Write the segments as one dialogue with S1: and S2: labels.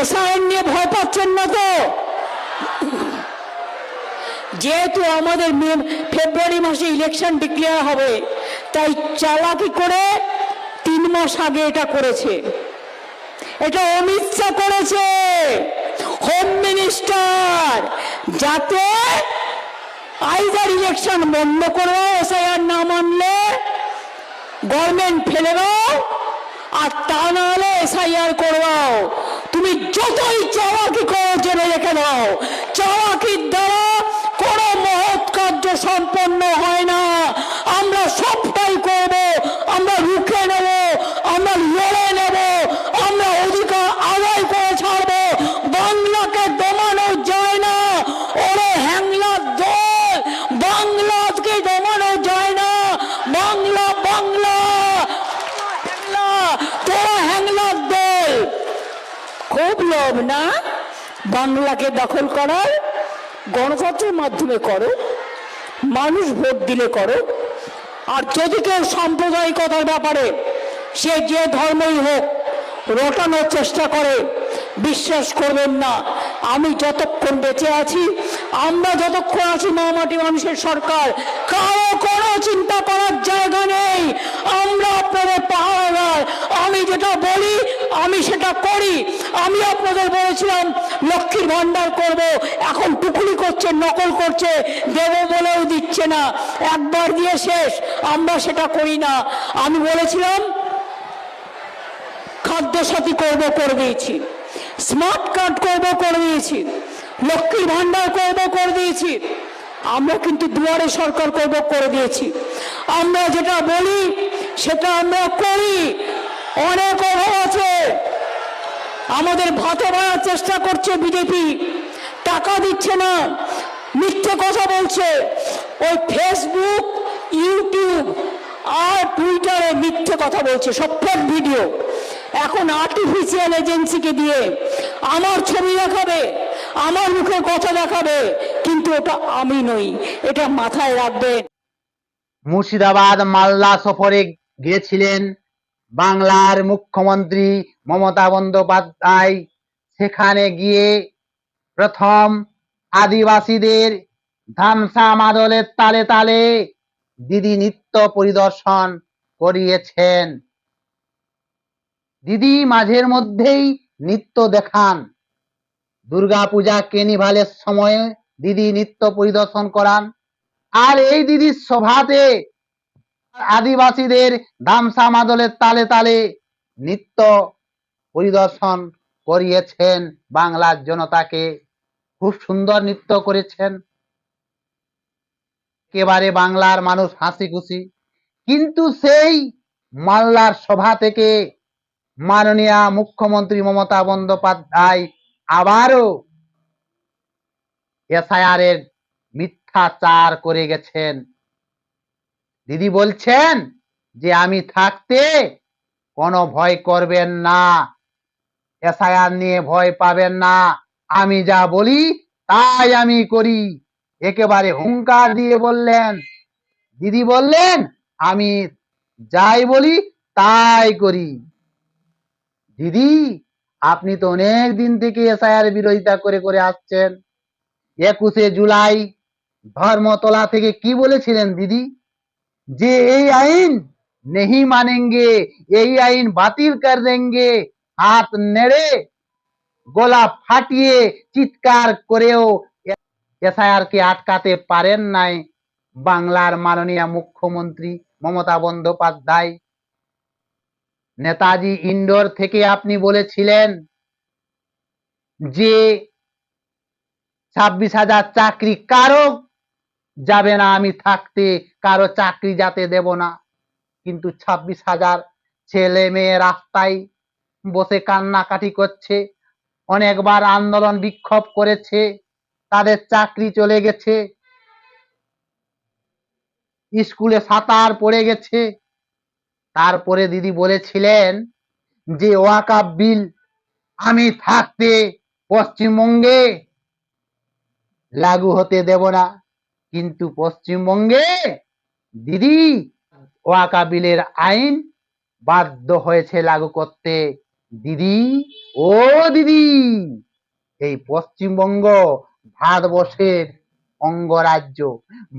S1: SIN নিয়ে ভয় পাচ্ছেন না তো? যেহেতু আমাদের ফেব্রুয়ারি মাসে ইলেকশন ডিক্লেয়ার হবে, তাই চালাকি করে তিন মাস আগে এটা করেছে। এটা অমিত শাহ করেছে। হোম মিনিস্টার যাতে আইদার ইলেকশন বন্ধ করে এসআইআর না মানলে গভর্নমেন্ট ফেলে দাও আর তা না হলে এসআইআর করবাও। তুমি যতই চালাকি করো জেনে রেখে দাও চালাকির দ্বারা কোনো মহৎ কার্য সম্পন্ন হয় না আমরা সবটাই করব আমরা রুখে নেব আমরা লড়ে নেব আমরা অধিকার আদায় করে ছাড়বো বাংলাকে দমানো যায় না ওরে হ্যাংলার দল বাংলাকে দমানো যায় না বাংলা বাংলা হ্যাংলা তোরা হ্যাংলার দল খুব লোভ না। বাংলাকে দখল করার গণতন্ত্রের মাধ্যমে করো, মানুষ ভোট দিলে করো। আর যদি কেউ সাম্প্রদায়িকতার ব্যাপারে সে যে ধর্মই হোক, রটানোর চেষ্টা করে বিশ্বাস করবেন না। আমি যতক্ষণ বেঁচে আছি, আমরা যতক্ষণ আছি মামাটি মানুষের সরকার, কারও কোনো চিন্তা করার জায়গা নেই। আমরা আপনাদের পাহাড়ার আমি যেটা বলি, আমি সেটা করি। আমি আপনাদের বলেছিলাম, লক্ষ্মীর ভান্ডার করব। এখন টুকুলি করছে, নকল করছে, দেব বলেও দিচ্ছে না। একবার দিয়ে শেষ, আমরা সেটা করি না। আমি বলেছিলাম খাদ্য সাথী করব, করে দিয়েছি। স্মার্ট কার্ড করব করে দিয়েছি। লক্ষ্মীর ভান্ডার করব করে দিয়েছি। আমরা কিন্তু দুয়ারে সরকার করব করে দিয়েছি। আমরা যেটা বলি, সেটা আমরা করি। অনেক অভাব আছে। আমাদের ভাতে মারার চেষ্টা করছে বিজেপি। টাকা দিচ্ছে না। মিথ্যে কথা বলছে। ওই ফেসবুক ইউটিউব আর টুইটারে মিথ্যে কথা বলছে। সব ভিডিও এখন আর্টিফিশিয়াল এজেন্সিকে দিয়ে আমার ছবি দেখাবে, আমার মুখে কথা দেখাবে, কিন্তু ওটা আমি নই, এটা মাথায় রাখবেন
S2: মুর্শিদাবাদ মালদা সফরে গিয়েছিলেন বাংলার মুখ্যমন্ত্রী মমতা বন্দ্যোপাধ্যায়। সেখানে গিয়ে প্রথম আদিবাসীদের ধামসা মাদলের তালে তালে দিদি নৃত্য পরিদর্শন করিয়েছেন। দিদি মাঝের মধ্যেই নৃত্য দেখান। দুর্গাপূজা কেনিভালের সময়ে দিদি নৃত্য পরিদর্শন করান। আর এই দিদির সভাতে আদিবাসীদের দামসা মাদলের তালে তালে নৃত্য পরিদর্শন করিয়েছেন বাংলার জনতাকে। খুব সুন্দর নৃত্য করেছেন। একেবারে বাংলার মানুষ হাসি খুশি কিন্তু সেই মাল্লার সভা থেকে মাননীয় মুখ্যমন্ত্রী মমতা বন্দ্যোপাধ্যায় আবারও এসআইআর এর মিথ্যাচার করে গেছেন। দিদি বলছেন যে আমি থাকতে কোনো ভয় করবেন না, এসআইআর নিয়ে ভয় পাবেন না, আমি যা বলি তাই আমি করি। একেবারে হুঙ্কার দিয়ে বললেন। দিদি বললেন, আমি যাই বলি তাই করি। দিদি, আপনি তো অনেক দিন থেকে এসআইআর বিরোধিতা করে করে আসছেন। একুশে জুলাই ধর্মতলা থেকে কি বলেছিলেন দিদি? যে এই আইন নেহি মানেঙ্গে, এই আইন বাতিল কর দেঙ্গে হাত নেড়ে, গলা ফাটিয়ে চিৎকার করেও এসআইআর কে আটকাতে পারেন নাই বাংলার মাননীয় মুখ্যমন্ত্রী মমতা বন্দ্যোপাধ্যায়। নেতাজি ইন্ডোর থেকে আপনি বলেছিলেন যে ছাব্বিশ হাজার চাকরি কারও যাবে না, আমি থাকতে কারও চাকরি যাতে দেব না। কিন্তু ছাব্বিশ হাজার ছেলে মেয়ে রাস্তায় বসে কান্নাকাটি করছে, অনেকবার আন্দোলন বিক্ষোভ করেছে, তাদের চাকরি চলে গেছে, স্কুলে সাঁতার পড়ে গেছে তারপরে দিদি বলেছিলেন যে ওয়াকাপ বিল আমি থাকতে পশ্চিমবঙ্গে লাগু হতে দেব না। কিন্তু পশ্চিমবঙ্গে দিদি ওয়াকা বিলের আইন বাধ্য হয়েছে লাগু করতে। দিদি, ও দিদি, এই পশ্চিমবঙ্গ ভারতবর্ষের অঙ্গরাজ্য।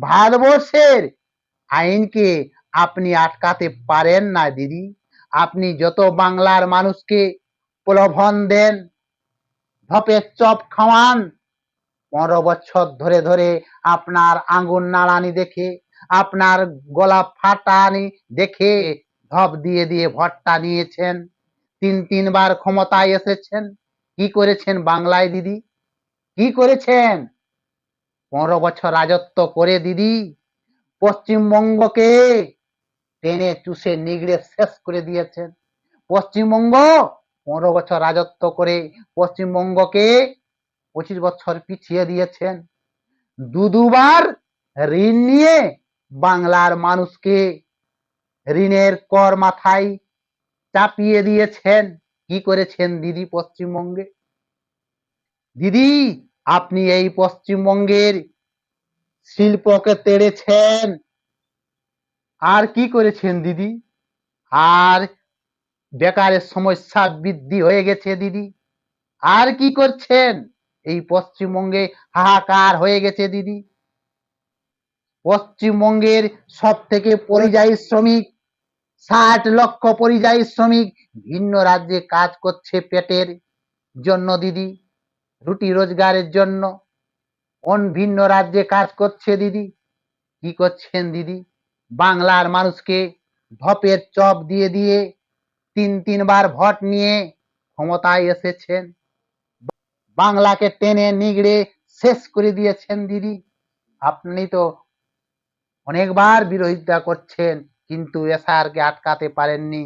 S2: ভারতবর্ষের আইনকে আপনি আটকাতে পারেন না, দিদি। আপনি যত বাংলার মানুষকে প্রলোভন দেন ধপের চপ খাওয়ান, পনেরো বছর ধরে ধরে আপনার আঙ্গুর নাড়ানি দেখে, আপনার গলা ফাটানি দেখে ধপ দিয়ে দিয়ে ভট্টা নিয়েছেন। তিন তিনবার ক্ষমতায় এসেছেন। কি করেছেন বাংলায়, দিদি? কি করেছেন? পনেরো বছর রাজত্ব করে, দিদি, পশ্চিমবঙ্গকে টেনে চুষে নিগড়ে শেষ করে দিয়েছেন। পশ্চিমবঙ্গ পনেরো বছর রাজত্ব করে পশ্চিমবঙ্গকে পঁচিশ বছর পিছিয়ে দিয়েছেন। দু দুবার ঋণ নিয়ে বাংলার মানুষকে ঋণের কর মাথায় চাপিয়ে দিয়েছেন। কি করেছেন দিদি পশ্চিমবঙ্গে? দিদি, আপনি এই পশ্চিমবঙ্গের শিল্পকে তেড়েছেন। আর কি করেছেন দিদি? আর বেকারের সমস্যা বৃদ্ধি হয়ে গেছে দিদি। আর কি করছেন? এই পশ্চিমবঙ্গে হাহাকার হয়ে গেছে দিদি। পশ্চিমবঙ্গের সব থেকে পরিযায়ী শ্রমিক, ষাট লক্ষ পরিযায়ী শ্রমিক ভিন্ন রাজ্যে কাজ করছে পেটের জন্য দিদি, রুটি রোজগারের জন্য। অন ভিন্ন রাজ্যে কাজ করছে দিদি। কি করছেন দিদি? বাংলার মানুষকে ধপের চপ দিয়ে দিয়ে তিন তিনবার ভোট নিয়ে ক্ষমতায় এসেছেন। বাংলাকে টেনে নিগড়ে শেষ করে দিয়েছেন দিদি। আপনি তো অনেকবার বিরোধিতা করছেন, কিন্তু এসআরকে আটকাতে পারেননি।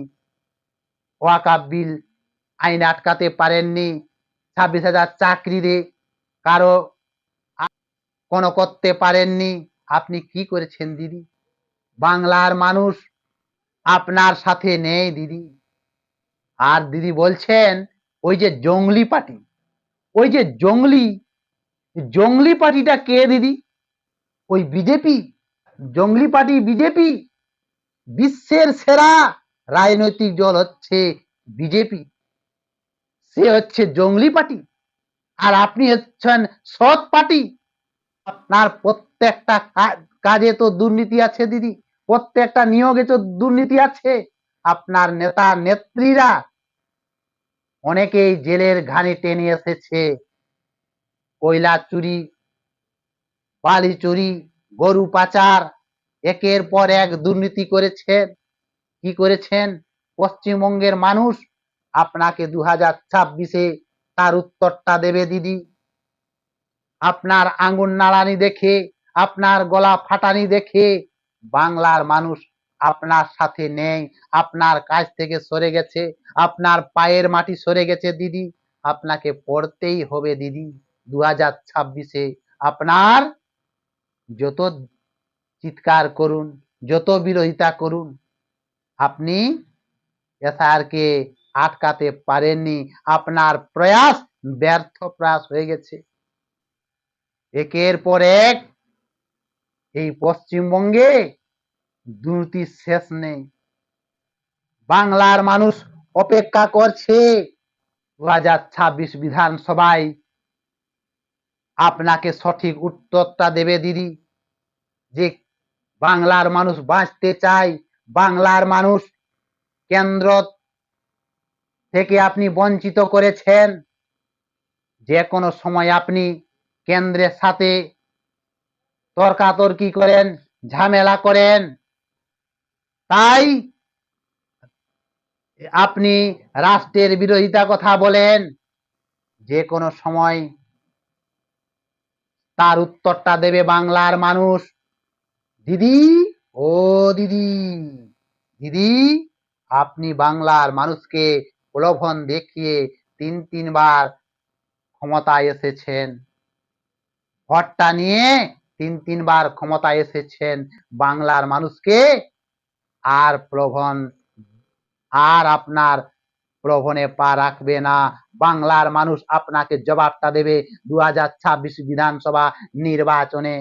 S2: ওয়াকাব বিল আইন আটকাতে পারেননি। ছাব্বিশ হাজার চাকরিরে কারও কোনো করতে পারেননি। আপনি কি করেছেন দিদি? বাংলার মানুষ আপনার সাথে নেই, দিদি। আর দিদি বলছেন, ওই যে জঙ্গলি পার্টি ওই যে জঙ্গলি জঙ্গলি পার্টিটা কে, দিদি? ওই বিজেপি, জঙ্গলি পার্টি বিজেপি? বিশ্বের সেরা রাজনৈতিক দল হচ্ছে বিজেপি। সে হচ্ছে জঙ্গলি পার্টি আর আপনি হচ্ছেন সৎ পার্টি আপনার প্রত্যেকটা কাজে তো দুর্নীতি আছে, দিদি। প্রত্যেকটা নিয়োগে তো দুর্নীতি আছে। আপনার নেতা, নেত্রীরা অনেকেই জেলের ঘানি টেনে এসেছে। কয়লা চুরি, বালি চুরি, গরু পাচার, একের পর এক দুর্নীতি করেছেন। কি করেছেন? পশ্চিমবঙ্গের মানুষ আপনাকে দু হাজার ছাব্বিশে তার উত্তরটা দেবে, দিদি। আপনার আঙ্গুর নাড়ানি দেখে, আপনার গলা ফাটানি দেখে বাংলার মানুষ আপনার সাথে নেই, আপনার কাছ থেকে সরে গেছে, আপনার পায়ের মাটি সরে গেছে দিদি, আপনাকে পড়তেই হবে দিদি। দু হাজার ছাব্বিশে আপনার যত চিৎকার করুন, যত বিরোধিতা করুন, আপনি এসআরকে আটকাতে পারেননি, আপনার প্রয়াস ব্যর্থ প্রয়াস হয়ে গেছে। একের পর এক এই পশ্চিমবঙ্গে দুর্নীতির শেষ নেই। বাংলার মানুষ অপেক্ষা করছে দু হাজার ছাব্বিশ বিধানসভায়। আপনাকে সঠিক উত্তরটা দেবে দিদি, যে বাংলার মানুষ বাঁচতে চায়। বাংলার মানুষ কেন্দ্র থেকে আপনি বঞ্চিত করেছেন। যে কোনো সময় আপনি কেন্দ্রের সাথে তর্কাতর্কি করেন? ঝামেলা করেন। তাই আপনি রাষ্ট্রের বিরোধিতা কথা বলেন। যে কোনো সময় তার উত্তরটা দেবে বাংলার মানুষ। দিদি, ও দিদি দিদি, আপনি বাংলার মানুষকে প্রলোভন দেখিয়ে তিন তিনবার ক্ষমতায় এসেছেন। ভোটটা নিয়ে তিন, তিনবার ক্ষমতায় এসেছেন বাংলার মানুষকে। আর প্রভন আর আপনার প্রভনে পা রাখবে না। বাংলার মানুষ আপনাকে জবাবটা দেবে। দু হাজার ছাব্বিশ বিধানসভা নির্বাচনে।